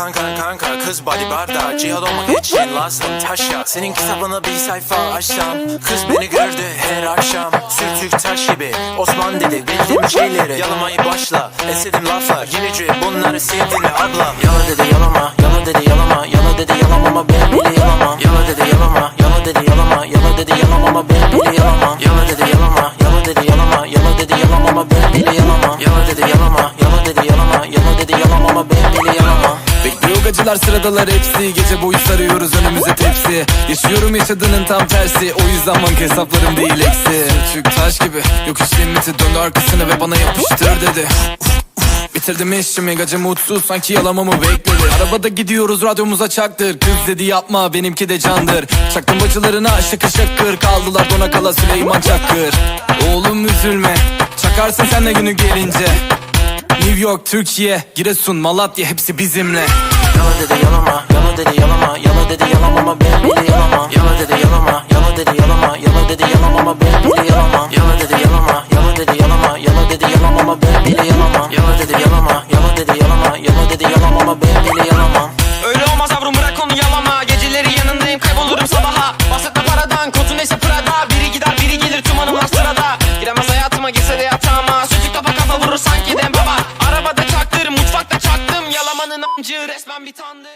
kanka kanka. Kız body barda Cihad olmak için lazım. Taş yak Senin kitabını bir sayfa açsam Kız beni gördü her akşam. Sürtük taş gibi. Osman dedi bildiğim şeyleri. Yalamayı başla. Esedim laflar Yenici bunları sevdin mi ablam Yala dedi yalama. Yala dedi yalama. Yala dedi yalamama ben bile yalamam. Yala dedi yalama. Yala dedi yalama. Yala dedi yalamama ben bile yalamam. Yala dedi yalama. Yala dedi yalama. Yala dedi yalamama ben bile yalamam Gacılar sıradalar hepsi. Gece boyu sarıyoruz önümüze tepsi. Yaşıyorum yaşadığının tam tersi. O yüzden banka hesaplarım değil eksi. Sürtük taş gibi yokuş limiti Döndü arkasını ve bana yapıştır dedi. Bitirdim işimi gacı mutsuz. Sanki yalamamı bekledi. Arabada gidiyoruz radyomuza çaktır. Kız dedi yapma benimki de candır. Çaktım bacılarına şakır şakır. Kaldılar dona kala Süleyman Çakır. Oğlum üzülme Çakarsın sen de günü gelince. New York, Türkiye, Giresun, Malatya hepsi bizimle Yala dedi yalama, yala dedi yalama, yala dedi yalamama ben bile yalamam. Yala dedi yalama, yala dedi yalama, yala dedi yalamama ben bile yalamam. Yala dedi yalama, yala dedi yalama, yala dedi yalamama ben bile yalamam. Yala dedi yalama, yala dedi yalama, yala dedi yalamama ben bile yalama Dünyanın amcı resmen bir tandır.